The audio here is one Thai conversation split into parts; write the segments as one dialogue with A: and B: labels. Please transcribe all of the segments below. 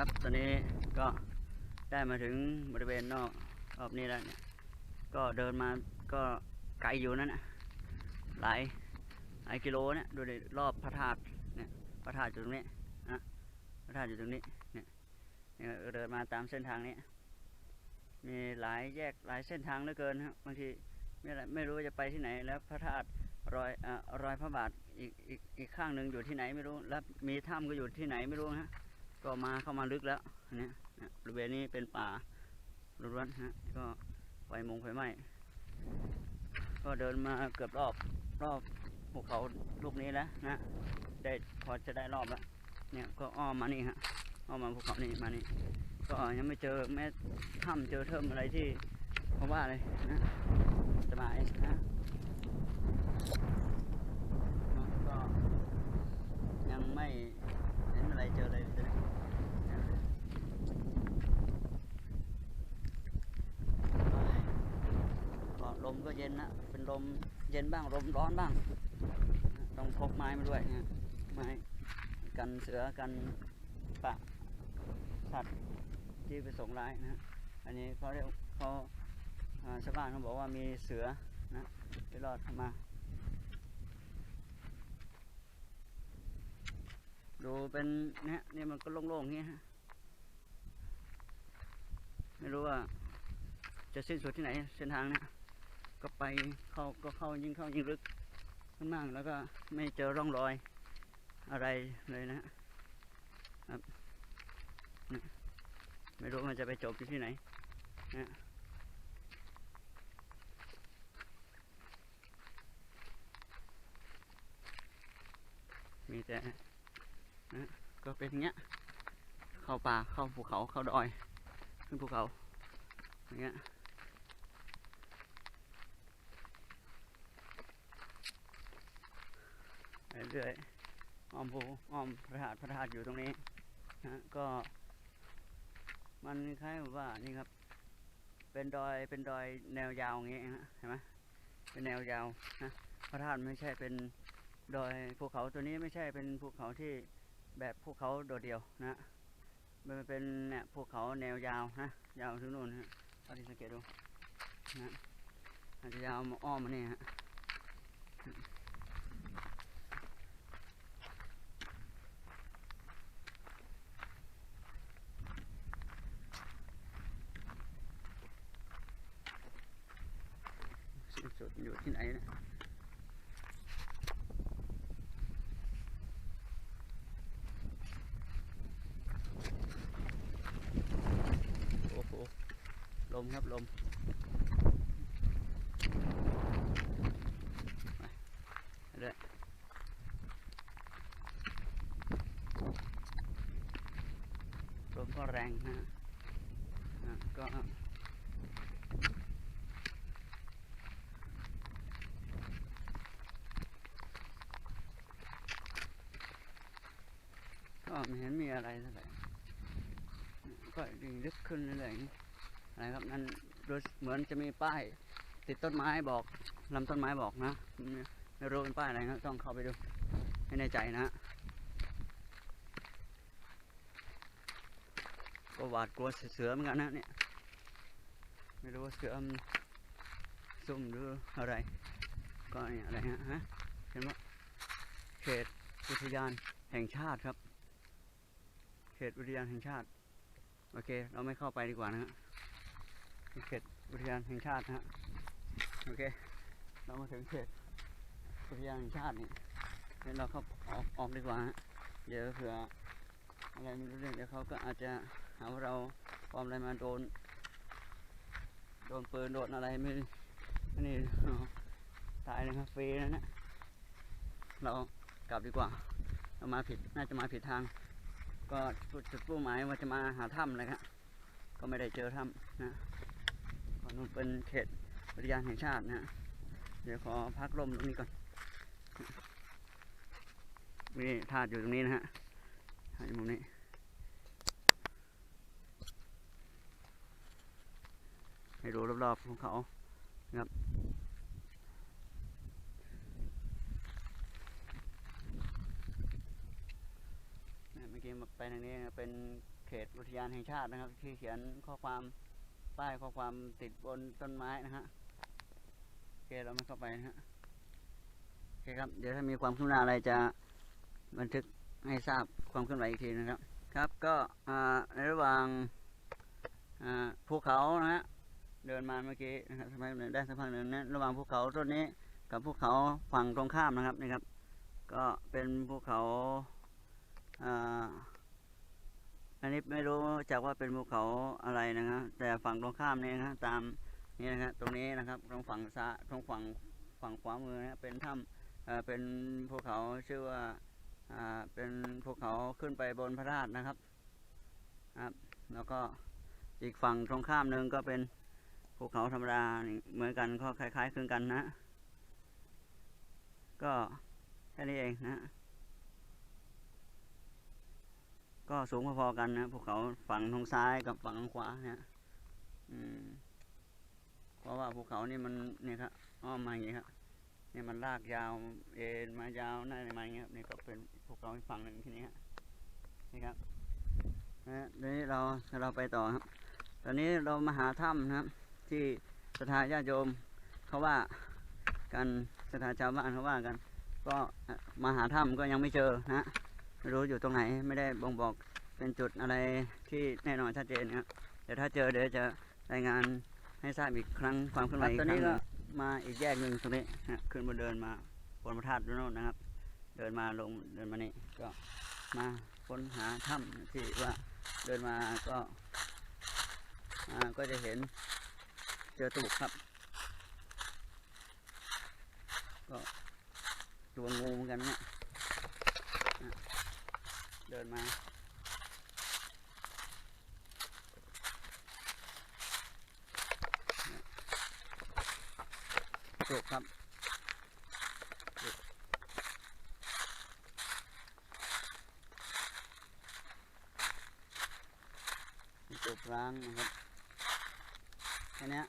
A: ครับ ตอนนี้ก็ได้มาถึงบริเวณนอกรอบนี้แล้วเนี่ยก็เดินมาก็ไกลอยู่นั่นนะหลายหลายกิโลเนี่ยดูดิรอบพระธาตุเนี่ยพระธาตุอยู่ตรงนี้นะพระธาตุอยู่ตรงนี้เนี่ยเดินมาตามเส้นทางนี้ มีหลายแยกหลายเส้นทางเหลือเกินครับบางทีไม่รู้ไม่รู้จะไปที่ไหนแล้วพระธาตุรอยอ่ารอยพระบาทอีกอีกอีกข้างหนึ่งอยู่ที่ไหนไม่รู้ แล้วมีถ้ำก็อยู่ที่ไหนไม่รู้นะฮะ ก็มาเข้ามาลึกแล้วนเนี้ยบริเวณนี้เป็นป่าล้วนๆฮะก็ไฟมงไฟไหม้ก็เดินมาเกือบรอบรอบภูเขาลูกนี้แล้วนะได้พอจะได้รอบแล้วเนี่ยก็อ้อมมานี่ฮะอ้อมมาภูเขานี่มานี่ก็ยังไม่เจอแม้ถ้ำเจอเทิมอะไรที่เขาว่าเลยนะสบายนะก็ยังไม่เห็นอะไรเจอเลยนะก็ลมก็ เย็นนะเป็นลมเย็นบ้างลมร้อนบ้าง ต้องพกไม้มาด้วยนะไม้กันเสือกันปะสัตว์ที่ไปส่งร้ายนะอันนี้เขาเรียกเขาอ่าชาวบ้านเขาบอกว่ามีเสือนะไปรอดมาดูเป็นเนี่ยนี่มันก็โล่งๆอย่างเงี้ยฮะไม่รู้ว่าจะสิ้นสุดที่ไหนเส้นทางเนี่ย ก็ไปเข้าก็เข้ายิ่งเข้ายิ่งลึกมากๆแล้วก็ไม่เจอร่องรอยอะไรเลยนะครับไม่รู้มันจะไปจบอยู่ที่ไหนนะมีแต่นะก็เป็นอย่างเงี้ย เข้าป่าเข้าภูเขาเข้าดอย ขึ้นภูเขาอย่างเงี้ย ไป เรื่อยอ้อมภูอ้อมพระธาตุพระธาตุอยู่ตรงนี้นะก็ มันคล้ายว่านี่ครับ เป็นดอยเป็นดอยแนวยาวอย่างเงี้ยฮะเห็นไหมเป็นแนวยาวนะพระธาตุไม่ใช่เป็นดอยภูเขาตัวนี้ไม่ใช่เป็นภูเขาที่แบบภูเขาโดดเดี่ยวนะมันเป็นเนี่ยภูเขาแนวยาวนะยาวถึงนู่นฮะเอาที่สังเกตดูนะอาจจะยาวอ้อมมาเนี่ยฮะ สิ้นสุด อยู่ที่ไหนนะโอ้โหลมครับลมไปเรื่อยลมก็แรงนะอะก็ ก็ไม่เห็นมี อะไรเท่าไหร่ก็ยิ่งลึกขึ้นเรื่อยๆนี่อะไรครับนั่นดูเหมือนจะมีป้ายติดต้นไม้บอกลำต้นไม้บอกนะไม่รู้เป็นป้ายอะไรนะต้องเข้าไปดูให้แน่ใจนะก็หวาดกลัวเสือเหมือนกันนะเนี่ยไม่รู้ว่าเสือมซุ่มหรืออะไร ก็เนี่ยอะไรฮะฮะเห็นว่าเขตอุทยานแห่งชาติครับ เขตอุทยานแห่งชาติ โอเค เราไม่เข้าไปดีกว่านะฮะเขตอุทยานแห่งชาตินะฮะโอเค เรามาถึงเขตอุทยานแห่งชาตินี่เดี๋ยวเราเข้าออกออกดีกว่าฮะเดี๋ยวเผื่ออะไรไม่รู้เรื่องเดี๋ยวเขาก็อาจจะหาว่าเราปลอมอะไรมาโดน โดนปืนโดนอะไรไม่นี่อ๋อตายนะครับฟรีนะเนี่ยเรากลับดีกว่าเรามาผิดน่าจะมาผิดทาง ก็จุดเป้าหมายว่าจะมาหาถ้ำเลยครับก็ไม่ได้เจอถ้ำนะขอนู่นเป็นเขตอุทยานแห่งชาตินะฮะเดี๋ยวขอพักลมตรงนี้ก่อนนี่ธาตุอยู่ตรงนี้นะฮะธาตุอยู่มุมนี้ให้ดูรอบๆของเขานะครับ เนี่ยเมื่อกี้มา ไปทางนี้เป็นเขตอุทยานแห่งชาตินะครับ ที่เขียนข้อความป้ายข้อความติดบนต้นไม้นะฮะโอเคเราไม่เข้าไปนะฮะโอเคครับ เดี๋ยวถ้ามีความคืบหน้าอะไรจะบันทึกให้ทราบความเคลื่อนไหวอีกทีนะครับ ครับก็ในระหว่างภูเขานะฮะเดินมาเมื่อกี้นะครับสักพักหนึ่งได้สักพักหนึ่งนะระหว่างภูเขาต้นนี้กับภูเขาฝั่งตรงข้ามนะครับนี่ครับ ก็เป็นภูเขา อันนี้ไม่รู้จักว่าเป็นภูเขาอะไรนะครับแต่ฝั่งตรงข้ามนี่นะครับตามนี่นะครับตรงนี้นะครับตรงฝั่งซ้ายตรงฝั่งฝั่งขวามือนะเป็นถ้ำเป็นภูเขาชื่อว่าเป็นภูเขาขึ้นไปบนพระธาตุนะครับครับ แล้วก็อีกฝั่งตรงข้ามหนึ่งก็เป็นภูเขาธรรมดาเหมือนกันก็คล้ายๆคลึงกันนะ ก็แค่นี้เองนะ ก็สูงพอๆกันนะภูเขาฝั่งทางซ้ายกับฝั่งทางขวาเนี่ยอืมเพราะว่าภูเขานี่มันเนี่ยครับอ้อมมาอย่างนี้ครับเนี่ยมันลากยาวเอ็นมายาวนั่นมาอย่างเงี้ยครับนี่ก็เป็นภูเขาอีกฝั่งหนึ่งที่นี้ครับนี่ครับนะเดี๋ยวนี้เราเราไปต่อครับ ตอนนี้เรามาหาถ้ำนะครับ ที่สถาญาติโยมเขาว่ากันสถาชาวบ้านเขาว่ากัน ก็มาหาถ้ำก็ยังไม่เจอนะ ไม่รู้อยู่ตรงไหนไม่ได้บ่งบอกเป็นจุดอะไรที่แน่นอนชัดเจนนะครับเดี๋ยวถ้าเจอเดี๋ยวจะรายงานให้ทราบอีกครั้งความเคลื่อนไหวอีกครั้งหนึ่งมาอีกแยกหนึ่งตรงนี้นะขึ้นมาเดินมาบนพระธาตุดูโน่นนะครับ เดินมาลงเดินมานี่ก็มาค้นหาถ้ำที่ว่าเดินมาก็อ่าก็จะเห็นเจอตุกครับ ก็ตัวงูเหมือนกันเนี่ย เดินมาจบครับจบจบร้างนะครับแค่นี้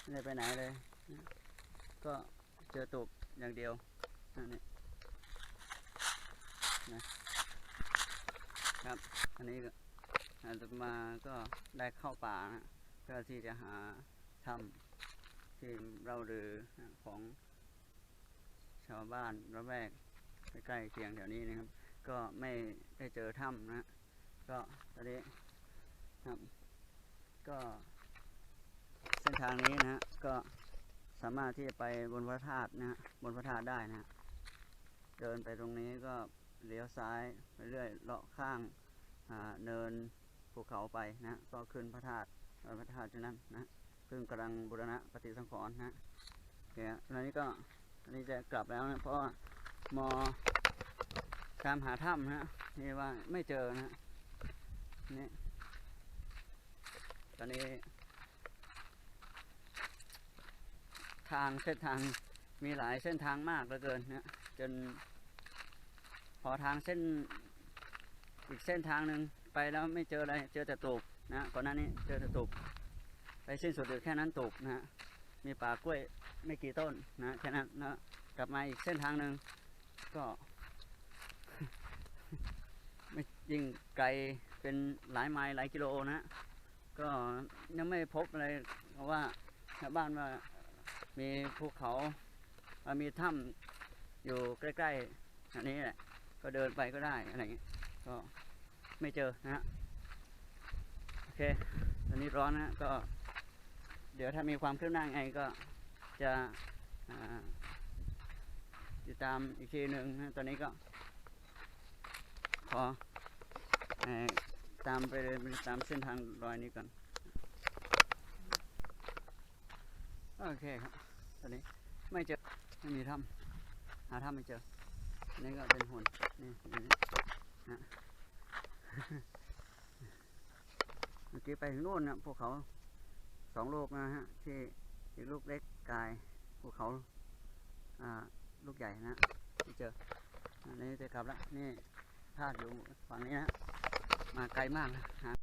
A: ไม่ได้ไปไหนเลย ก็เจอตุกอย่างเดียวนั่นนี่ ครับ อันนี้ก็อาตมาก็ได้เข้าป่านะเพื่อที่จะหาถ้ำที่เราเรือของชาวบ้านระแวกใกล้ๆเคียงแถวนี้นะครับ ก็ไม่ได้เจอถ้ำนะก็ตอนนี้ครับ ก็เส้นทางนี้นะก็สามารถที่จะไปบนพระธาตุนะบนพระธาตุได้นะเดินไปตรงนี้ก็ เลี้ยวซ้ายไปเรื่อยเลาะข้างาเนินภูเขาไปนะก็ขึ้นพระธาตุพระธาตุที่นั่นนะซึ่งกำลังบูรณะปฏิสังขรณ์นะโอเคฮะแล้วนี้ก็อันนี้จะกลับแล้วนะเพราะว่ามอตามหาถ้ำนะนี่ว่าไม่เจอนะฮะนี่ตอนนี้ ทางเส้นทางมีหลายเส้นทางมากเหลือเกินนะจน พอทางเส้นอีกเส้นทางหนึ่งไปแล้วไม่เจออะไรเจอแต่ตูบนะก่อนหน้านี้เจอแต่ตูบไปสิ้นสุดอยู่แค่นั้นตูบนะฮะมีป่ากล้วยไม่กี่ต้นนะแค่นั้นนะกลับมาอีกเส้นทางหนึ่งก็ไม่ยิ่งไกลเป็นหลายไมล์หลายกิโลนะ ก็ยังไม่พบอะไรเพราะว่าชาวบ้านว่ามีภูเขา มีถ้ำอยู่ใกล้ๆอันนี้แหละ ก็เดินไปก็ได้อะไรอย่างเงี้ยก็ไม่เจอนะฮะโอเคตอนนี้ร้อนนะก็ เดี๋ยวถ้ามีความคืบหน้าไงก็จะติดตามอีกทีหนึ่งนะตอนนี้ก็ขอตามไปเลยตามเส้นทางรอยนี้ก่อนโอเคครับตอนนี้ไม่เจอไม่มีถ้ำหาถ้ำไม่เจอ นนี้ก็เป็นหุ่นนี่นี้นะเมื่อกี้ไปถึงโน่นนะภูเขาสองลูกนะฮะ ที่อีกลูกเล็กกายภูเขาอ่าลูกใหญ่นะที่เจออันนี้จะกลับแล้วนี่ธาตุอยู่ฝั่งนี้นะมาไกลมากนะ